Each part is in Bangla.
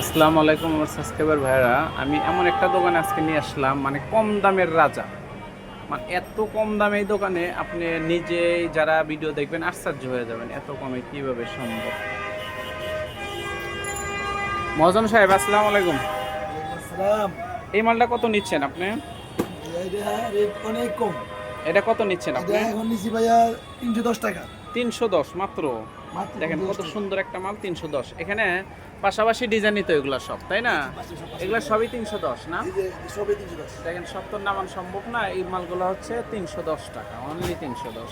আসসালামু আলাইকুম আমার সাবস্ক্রাইবার ভাইরা আমি এমন একটা দোকানে আজকে নিয়ে আসলাম মানে কম দামের রাজা। মানে এত কম দামে এই দোকানে আপনি নিজেই যারা ভিডিও দেখবেন আশ্চর্য হয়ে যাবেন এত কমে কীভাবে সম্ভব। মহাজন সাহেব আসসালামু আলাইকুম। আসসালাম। এই মালটা কত নিচ্ছেন আপনি? এটা অনেক কম। এটা কত নিচ্ছেন আপনি? এখন নিচ্ছি ভাইয়া তিনশো দশ টাকা। তিনশো দশ মাত্র? দেখেন কত সুন্দর একটা মাল তিনশো দশ। এখানে পাশাপাশি ডিজাইনই তো এগুলো সব তাই না? এগুলো সবই তিনশো দশ না? দেখেন সত্তর নামান সম্ভব না এই মালগুলো হচ্ছে তিনশো দশ টাকা অনলি তিনশো দশ।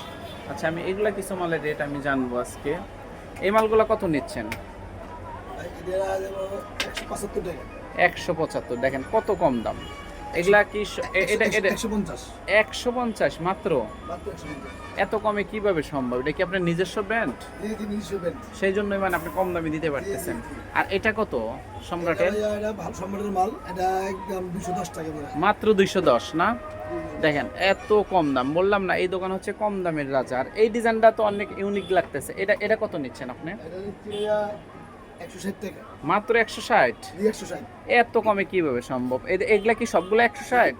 আচ্ছা আমি এগুলা কিছু মালের রেট আমি জানব আজকে। এই মালগুলো কত নিচ্ছেন? একশো পঁচাত্তর দেখেন কত কম দাম। এগুলা কি এটা পঞ্চাশ। একশো পঞ্চাশ মাত্র? এত কমে কীভাবে সম্ভব? এটা কি আপনার নিজস্ব ব্র্যান্ড? সেই জন্যই মানে আপনি কম দামে দিতে পারতেছেন। আর এটা কত সম্রাটের? সম্রাটের মাল। এটা একদম দুশো দশ টাকা মাত্র দুইশো দশ না? দেখেন এত কম দাম। বললাম না এই দোকান হচ্ছে কম দামের রাজা। আর এই ডিজাইনটা তো অনেক ইউনিক লাগতেছে। এটা এটা কত নিচ্ছেন আপনি? একশো ষাট টাকা। মাত্র একশো ষাট? একশো ষাট। এত কমে কীভাবে সম্ভব? এগুলা কি সবগুলো একশো ষাট?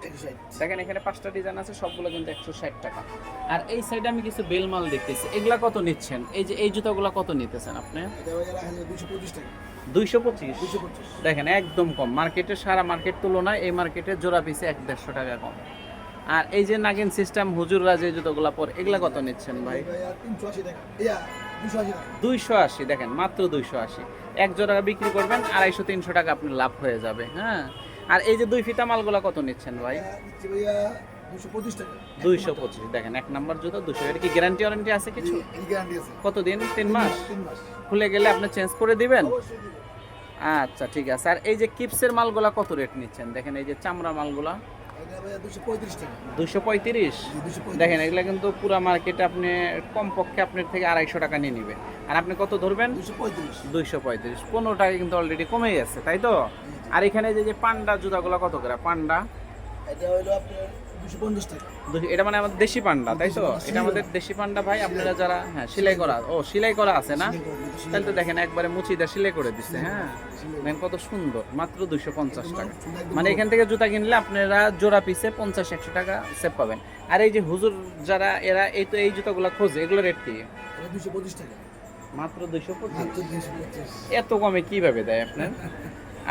দেখেন এখানে পাঁচটা ডিজাইন আছে সবগুলো কিন্তু একশো ষাট টাকা। আর এই সাইডে আমি কিছু বেলমাল দেখতেছি। এগুলা কত নিচ্ছেন? এই যে এই জুতাগুলো কত নিতেছেন আপনি? দুইশো পঁচিশ দেখেন একদম কম। মার্কেটে সারা মার্কেট তুলনায় এই মার্কেটে জোড়া পিসে এক দেড়শো টাকা কম। আর এই যে নাগিন সিস্টেম হুজুররা যে জুতোগুলো পর, এগুলা কত নিচ্ছেন ভাই? দুইশো আশি দেখেন, মাত্র দুইশো আশি। এক টাকা বিক্রি করবেন, আড়াইশো, তিনশো টাকা আপনার লাভ হয়ে যাবে হ্যাঁ? আর এই যে দুই ফিতা মালগুলা কত নিচ্ছেন ভাই? দুইশো পঁচিশ, দেখেন, এক নাম্বার জুতো দুশো এটা কি গ্যারান্টি ওয়ারেন্টি আছে কিছু? কতদিন? তিন মাস? খুলে গেলে আপনি চেঞ্জ করে দিবেন? আচ্ছা ঠিক আছে। আর এই যে কিপসের মালগুলা কত রেট নিচ্ছেন? দেখেন, এই যে চামড়া মালগুলা। দুশো পঁয়ত্রিশ দেখেন এগুলা কিন্তু পুরা মার্কেটে আপনি কমপক্ষে আপনার থেকে আড়াইশো টাকা নিয়ে নেবে। আর আপনি কত ধরবেন? দুশো পঁয়ত্রিশ। দুইশো পঁয়ত্রিশ। পনেরো টাকা কিন্তু অলরেডি কমে গেছে তাই তো? আর এখানে যে যে পান্ডা জুতাগুলো কত করে? পান্ডা? এটা হলো আপনার এটা মানে আমাদের দেশি পান্ডা তাই তো? এটা আমাদের দেশি পান্ডা ভাই আপনারা যারা হ্যাঁ সেলাই করা ও সেলাই করা আছে না? তাহলে তো দেখেন একবারে মুচিদা সেলাই করে দিচ্ছে হ্যাঁ? দেখেন কত সুন্দর মাত্র দুইশো পঞ্চাশ টাকা। মানে এখান থেকে জুতা কিনলে আপনারা জোড়া পিসে পঞ্চাশ একশো টাকা সেভ পাবেন। আর এই যে হুজুর যারা এরা এই তো এই জুতাগুলো খোঁজে এগুলো রেট কি? দুশো পঁচিশ টাকা। মাত্র দুইশো এত কমে কীভাবে দেয় আপনার?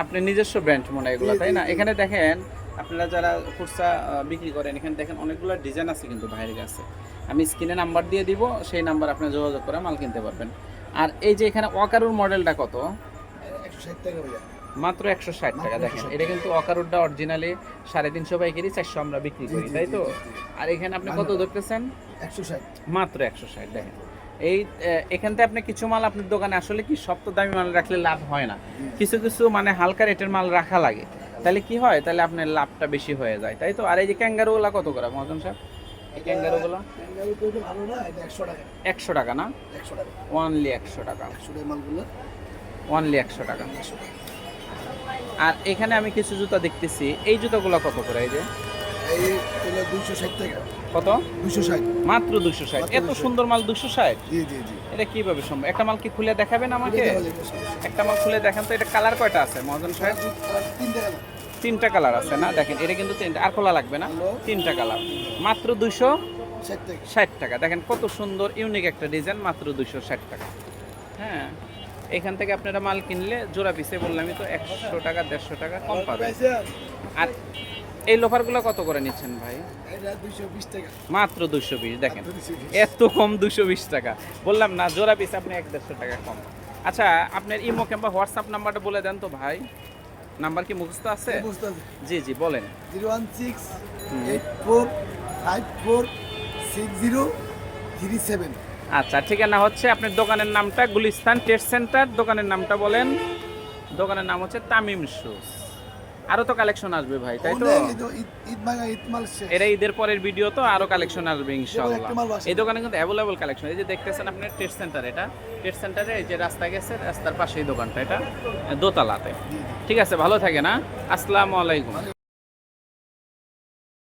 আপনি নিজস্ব ব্র্যান্ড মনে হয় এগুলো তাই না? এখানে দেখেন আপনারা যারা খুচরা বিক্রি করেন এখানে দেখেন অনেকগুলো ডিজাইন আছে কিন্তু বাইরের কাছে। আমি স্ক্রিনে নাম্বার দিয়ে দিব সেই নাম্বার আপনি যোগাযোগ করে মাল কিনতে পারবেন। আর এই যে এখানে ওয়াকারুর মডেলটা কত? মাত্র একশো ষাট টাকা দেখেন। এটা কিন্তু অকারুরটা অরিজিনালি সাড়ে তিনশো পাইকারি চারশো আমরা বিক্রি করি তাই তো। আর এখানে আপনি কত। ধরতেছেন? একশো ষাট। মাত্র একশো ষাট দেখেন। এই এখান থেকে আপনি কিছু মাল আপনার দোকানে আসলে কি সব তো দামি মাল রাখলে লাভ হয় না? কিছু কিছু মানে হালকা রেটের মাল রাখা লাগে। তাহলে কি হয়? তাহলে আপনার লাভটা বেশি হয়ে যায় তাই তো? আর এই যে ক্যাঙ্গারুগুলা কত করে মহাজন সাহেব? এই ক্যাঙ্গারুগুলো? একশো টাকা না? ওয়ানলি একশো টাকা। ওয়ানলি একশো টাকা। আর এখানে আমি কিছু জুতা দেখতেছি। এই জুতাগুলো কত করে এই যে? কত? দুশো ষাট। মাত্র দুশো ষাট। এত সুন্দর মাল দুশো ষাট? জি জি জি। এটা কীভাবে সম্ভব? একটা মাল কি খুলে দেখাবেন আমাকে? একটা মাল খুলে দেখান তো এটা কালার কয়টা আছে মহাজন সাহেব। তিনটা কালার আছে না? দেখেন এটা কিন্তু তিনটা আর খোলা লাগবে না। তিনটা কালার। মাত্র দুইশো ষাট টাকা। দেখেন কত সুন্দর ইউনিক একটা ডিজাইন মাত্র দুইশো ষাট টাকা। হ্যাঁ এখান থেকে আপনারা মাল কিনলে জোড়া পিসে বললামই তো একশো টাকা দেড়শো টাকা কম পাবেন। আর এই লোফারগুলো কত করে নিচ্ছেন ভাই? দুশো মাত্র দুশো বিশ দেখেন। এত কম দুশো বিশ টাকা। বললাম না জোড়া পিস আপনি এক দেড়শো টাকা কম। আচ্ছা আপনার ইমো কিংবা হোয়াটসঅ্যাপ নাম্বারটা বলে দেন তো ভাই। নাম্বার কি মুখস্ত আছে? মুখস্ত আছে। জি জি বলেন। Zero one six eight four five four six zero three seven. আচ্ছা ঠিকানা হচ্ছে আপনার দোকানের নামটা গুলিস্তান টেস্ট সেন্টার। দোকানের নামটা বলেন। দোকানের নাম হচ্ছে তামিম শুজ। আরও তো কালেকশন আসবে ভাই তাই তো? এরা ঈদের পরের ভিডিও তো আরও কালেকশন আসবে ইনশাআল্লাহ। এই দোকানে কিন্তু অ্যাভেলেবল কালেকশন এই যে দেখতেছেন আপনার টেস্ট সেন্টার এটা। টেস্ট সেন্টারে এই যে রাস্তা গেছে রাস্তার পাশেই দোকানটা এটা দোতলাতে। ঠিক আছে ভালো থাকে না আসসালামু আলাইকুম।